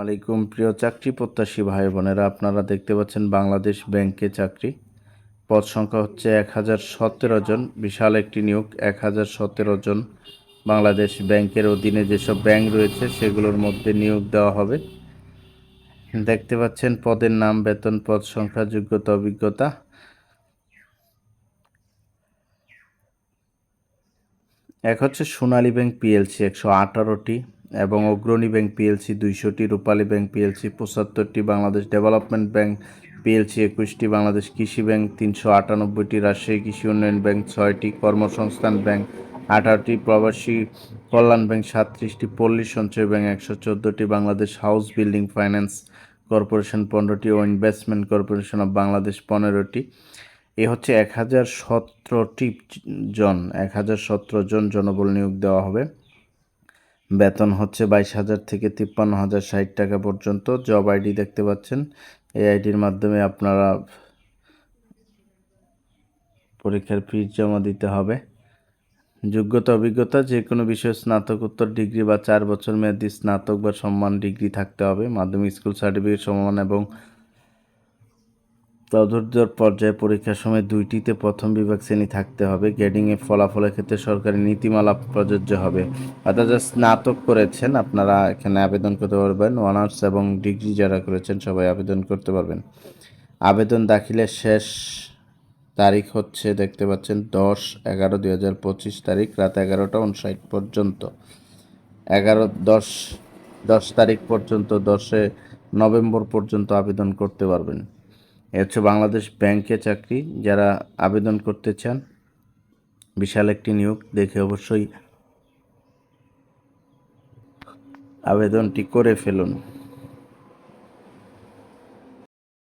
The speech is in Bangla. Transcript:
আলাইকুম, প্রিয় চাকরি প্রত্যাশী ভাই বোনেরা, আপনারা দেখতে পাচ্ছেন বাংলাদেশ ব্যাংকে চাকরি। পদ সংখ্যা হচ্ছে এক হাজার সতেরো জন, বিশাল একটি নিয়োগ এক হাজার সতেরো জন বাংলাদেশ ব্যাংকের অধীনে যেসব ব্যাংক রয়েছে, সেগুলোর মধ্যে নিয়োগ দেওয়া হবে। দেখতে পাচ্ছেন পদের নাম, বেতন, পদ সংখ্যা, যোগ্যতা, অভিজ্ঞতা। এক হচ্ছে সোনালী ব্যাংক পিএলসি, একশো আঠারোটি। এবং অগ্রণী ব্যাংক পিএলসি দুইশোটি, রূপালী ব্যাংক পিএলসি পঁচাত্তরটি, বাংলাদেশ ডেভেলপমেন্ট ব্যাংক পিএলসি একুশটি, বাংলাদেশ কৃষি ব্যাংক তিনশো আটানব্বইটি, রাজশাহী কৃষি উন্নয়ন ব্যাংক ছয়টি, কর্মসংস্থান ব্যাংক আঠারোটি, প্রবাসী কল্যাণ ব্যাংক সাতত্রিশটি পল্লী সঞ্চয় ব্যাংক একশো চোদ্দোটি, Bangladesh house building finance corporation পনেরোটি ও ইনভেস্টমেন্ট কর্পোরেশন অফ বাংলাদেশ পনেরোটি। এ হচ্ছে এক হাজার সতেরোটি জন, এক হাজার সতেরো জন জনবল নিয়োগ দেওয়া হবে। বেতন হচ্ছে বাইশ হাজার থেকে তিপ্পান্ন হাজার ষাট টাকা পর্যন্ত। জব আইডি দেখতে পাচ্ছেন। এই আইডির মাধ্যমে আপনারা পরীক্ষার ফিস জমা দিতে হবে। যোগ্যতা, অভিজ্ঞতা, যে কোনো বিষয়ে স্নাতকোত্তর ডিগ্রি বা চার বছর মেয়াদী স্নাতক বা সম্মান ডিগ্রি থাকতে হবে। মাধ্যমিক স্কুল সার্টিফিকেট সমান এবং চতুর্থ পর্যায়ে পরীক্ষার সময় দুইটিতে প্রথম বিভাগ শ্রেণি থাকতে হবে। গ্রেডিংয়ে ফলাফলের ক্ষেত্রে সরকারি নীতিমালা প্রযোজ্য হবে। অর্থাৎ যারা স্নাতক করেছেন, আপনারা এখানে আবেদন করতে পারবেন। অনার্স এবং ডিগ্রি যারা করেছেন, সবাই আবেদন করতে পারবেন। আবেদন দাখিলের শেষ তারিখ হচ্ছে, দেখতে পাচ্ছেন, দশ এগারো দুই হাজার পঁচিশ তারিখ, রাত এগারোটা উনষাট পর্যন্ত। এগারো, দশ দশ তারিখ পর্যন্ত, দশে নভেম্বর পর্যন্ত আবেদন করতে পারবেন। এ হচ্ছে বাংলাদেশ ব্যাংকে চাকরি। যারা আবেদন করতে চান, বিশাল একটি নিয়োগ, দেখে অবশ্যই আবেদনটি করে ফেলুন।